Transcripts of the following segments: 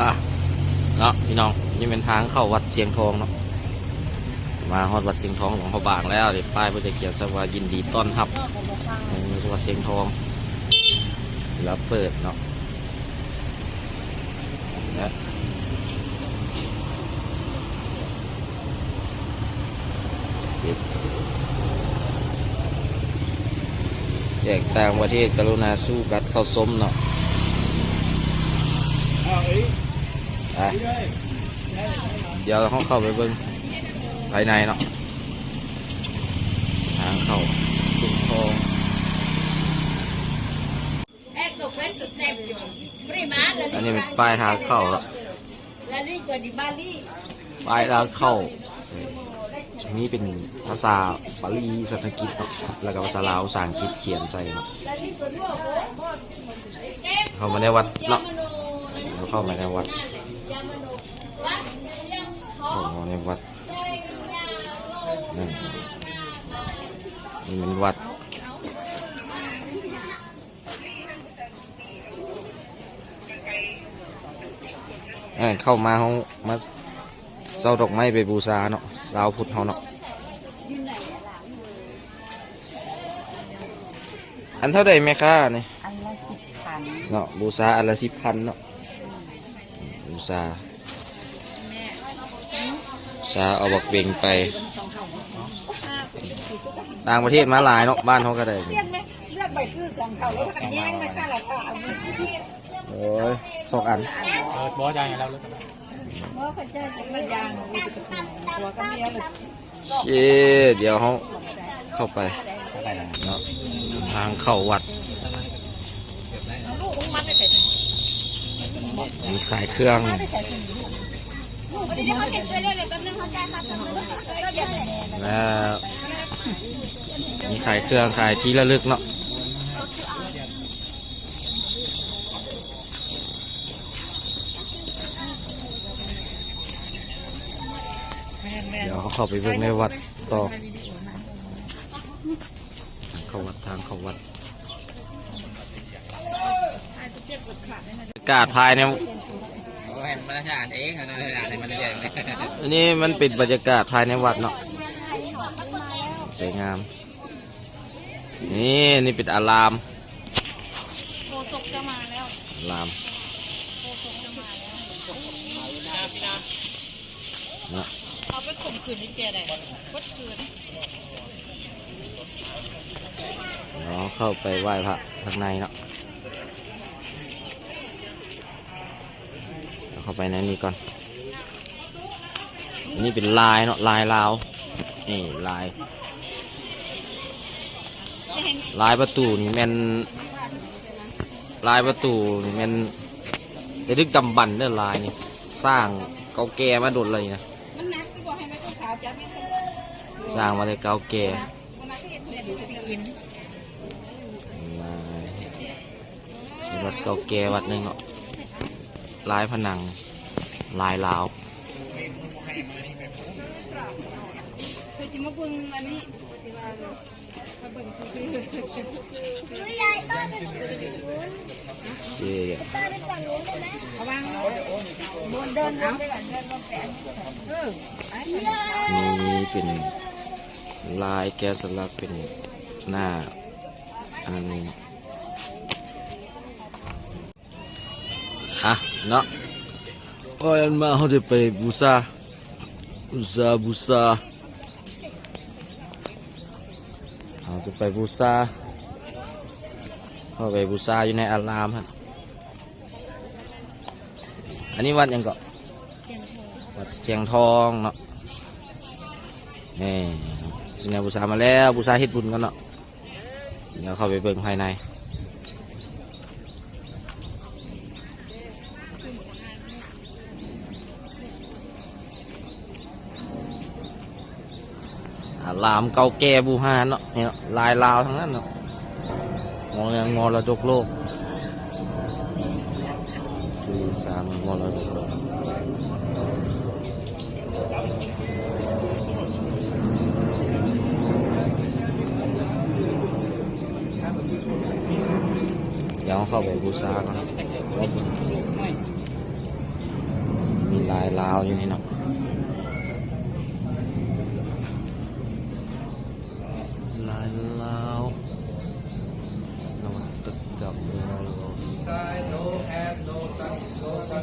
อะเนาะพี่น้องนี่เป็นทางเข้าวัดเชียงทองเนาะมาฮอดวัดเชียงทองหลวงพระบางแล้วเดี๋ยวป้ายเพื่อจะเขียนสว่ายินดีต้อนรับในวัดเชียงทองแล้วเปิดเนาะและแจกต่างประเทศกรุณาสู้กัดเข้าส้มเนาะ ไปเดี๋ยวเราเข้าไปเบิ้งภายในเนาะทางเข้าสุดทอง อันนี้เป็นป้ายทางเข้าแล้วป้ายทางเข้านี่เป็นภาษาบาลีสันสกฤตเนาะแล้วก็ภาษาลาวภาษาอังกฤษเขียนใส่เนาะเข้ามาในวัดเนาะเข้ามาในวัด ข้ามาในวัดนั่นนี่มันวัดเอ้ยเข้ามาเขามาเจ้าดอกไม้ไปบูชาเนาะสาวพุทธเขาเนาะอันเท่าใดไหมคะนี่อันละสิบพันเนาะบูชาอันละสิบพันเนาะบูชา บูชาเอาบักเบงไป ต่างประเทศมาหลายเนาะบ้านเขาก็ได้เรียกไหมเลือกใบซื้อสองเท่าแล้วก็แย่งไหมค่ะราคาโอ้ยสองอันเออบอสยังไงแล้วแล้วกันเพราะพระเจ้าจะไม่ยางรู้สึกตัวก็เมียเลยเชเดี๋ยวเขาเข้าไปอะไรนะเนาะทางเข้าวัดลูกมันได้ใส่ถุงมีขายเครื่องได้ใส่ถุง วันนี้เขาเห็นตัวเล็กเลยแป๊บนึงเขาจ่ขนมก็เดี๋ยวเลยแล้วมีขายเครื่องขายที่ระลึกเนาะเดี๋ยวเขาเข้าไปเบิ่งในวัดต่อเข้าวัดทางเข้าวัดอากาศภายใน อันจะอ่านเองนะอ่านในมันเองอันนี้มันป็นบรรยากาศภายในวัดเนาะสวยงาม นี่นี่ป็นอารามโคศกจะมาแล้วอารามเนาะเอาไปข่มขืนนี่เจ๊ได้กดขืนเดี๋ยวเข้าไปไหว้พระข้างในเนาะ เข้าไปในนี้ก่อน อันนี้เป็นลายเนาะลายลาว นี่ลาย ลายประตูนี่แมนลายประตูนี่แมนได้ดึกดำบรรพ์เด้อลายนี่ สร้างเก่าแก่มาโดนเลยนะสร้างมาเลยเก่าแก่ลายวัดเก่าแก่วัดหนึ่งเนาะ ลายผนัง ลายลาวเคยจิมาเบิ่งอันนี้ที่ว่ามาเบิ่งซื่อเย่ๆระวังบนเดินเอาเดินบนแปะเออไอ้นี่เป็นลายแกะสลักเป็นหน้าอันนี้ อะเนาะโอ้ยอันมาเขาจะไปบูชาบูชาบูชาเขาจะไปบูชาเขาไปบูชาอยู่ในอารามฮะอันนี้วัดหยังเกาะเสียงโทวัดเชียงทองเนาะนี่สินบูชามาแล้วบูชาเฮ็ดบุญกันเนาะเดี๋ยวเข้าไปเบิ่งภายใน อามเก่าแก่บูฮานเนาะเนี่ยลายลาวทั้งนั้นเนาะมองยังมรดกโลกสี่สามมรดกโลกเดี๋ยวเข้าไปบูชาก่อนายลาวอยู่นี่เนาะ โ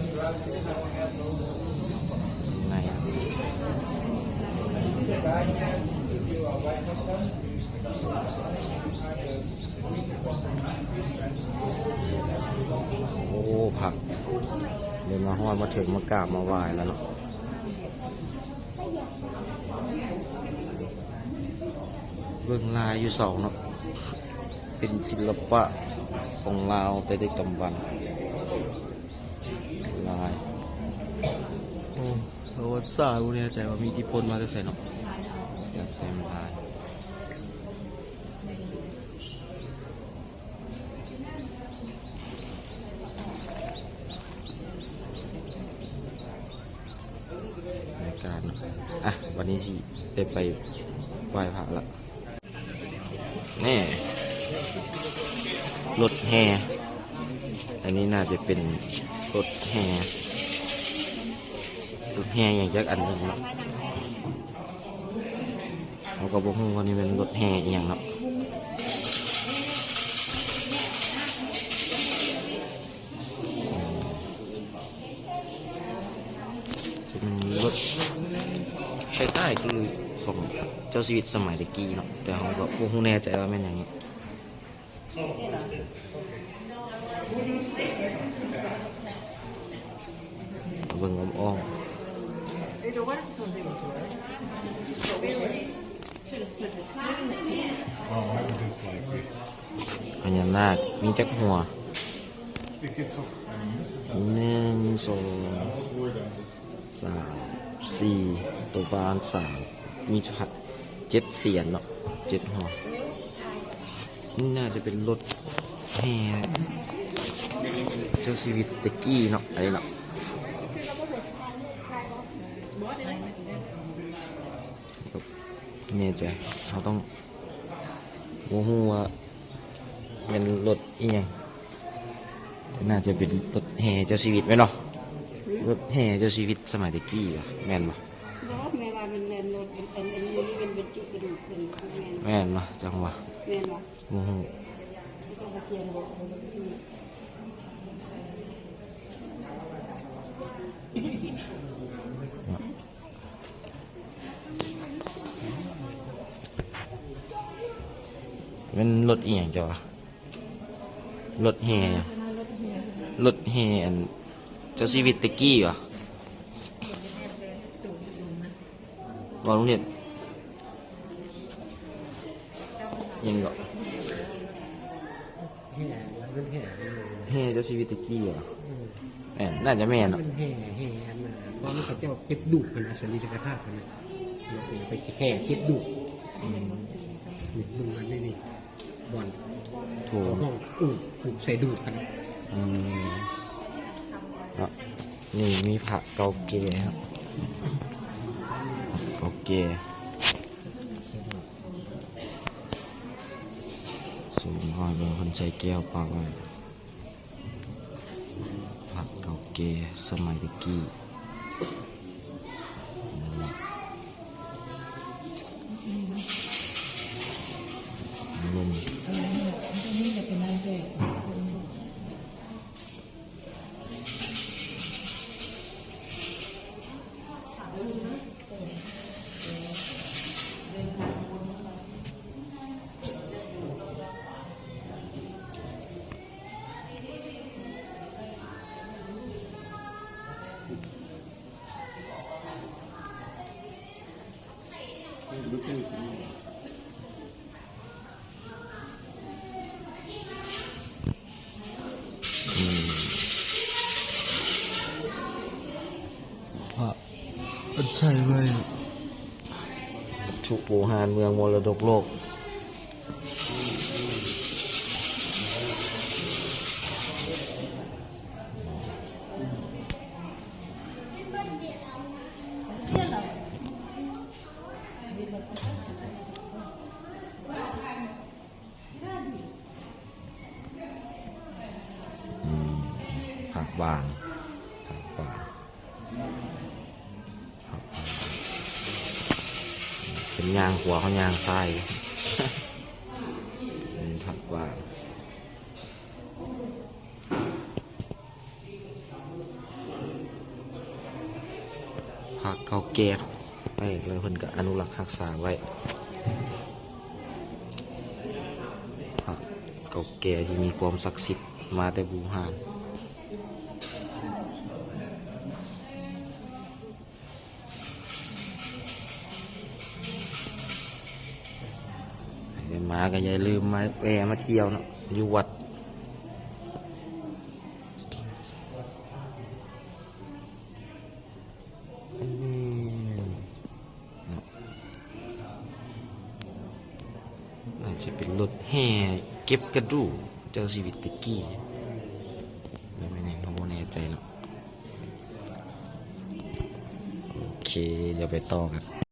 อ้ผักเดินมาห้อยมาถึงมากราบมาไหว้แล้วเนาะเบื้องลายอยู่สองเนาะเป็นศิลปะของลาวแต่ได้กำบันลาย โอ้ ประวัติศาสตร์วกนี้ใจว่ามีอิทธิพลมาจากไสเนาะอยากเต็มลายรายการเนาะอะ วันนี้สิได้ไปไหว้พระละนี่รถแห่อันนี้น่าจะเป็นรถแห่ รถแห่อย่างจักอันหนึงเนาะเขาก็บอกว่านี่เป็นรถแห่อย่างเนาะเป็นรถคล้ายๆคือของเจ้าชีวิตสมัยตะกี้เนาะแต่เขาก็บ่ฮู้แน่ใจว่าเป็นอย่างนี้เบิ่งอ้อม ๆพญานาคมีจักหัวหนึ่งสองสามสี่ตัวฟานสามมีเจ็ดเสียนเนาะเจ็ดหัวนี่น่าจะเป็นรถแห่เจ้าชีวิตตะกี้เนาะอะไรเนาะ เนี่ยใจเราต้องโมหูว่าเป็นรถอีหยังน่าจะเป็นรถแห่เจ้าชีวิตไหมเนาะรถแห่เจ้าชีวิตสมัยตะกี้วะแม่นปะแม่ว่าเป็นแมนรถเป็นนี่เป็นเป็นจุกระดูกแมนแมนปะจังหวะแมนวะโมหูไม่ต้องมา เทียนบอกเลยที่เป็นรถอีหยังจ้ะวะรถแห่อะรถแห่อันเจ้าชีวิตตะกี้วะว่าโรงเรียนยังก็แห่มันเป็นแห่เลยแห่เจ้าชีวิตตะกี้วะ แม่นน่าจะแม่นมัเนาะนแห่แห่อันน่ะเพราะมันเขาเจ้าเก็บดุมันอสรีรกธาตุมันนะเราไปแห่เก็บดุนี่มึงมันนี่นี่บอลถูกห้องอู้ผูกใส่ดุกันอืมเนาะนี่มีผักเกาเกครับเกาเกสูงหอยเป็นคนใช้แก้วปากไว้ กเก ใส่ไว้ชุกปูหานเมืองมรดกโลกอืมผักบางผักบาง นยางหัวเขายางไส้ผักว่างผักเก่าแก่ไปเลยเพิ่นก็อนุรักษ์รักษาไว้ผักเก่าแก่ที่มีความศักดิ์สิทธิ์มาแต่บูฮาน มาก็อย่าลืมมาแวะมาเที่ยวเนาะอยู่วัดน่าจะเป็นรถแห่เก็บกระดูกเจ้าชีวิตตะกี้ไม่ไม่แน่ผมไม่แน่ใจเนาะโอเค เดี๋ยวไปต่อกัน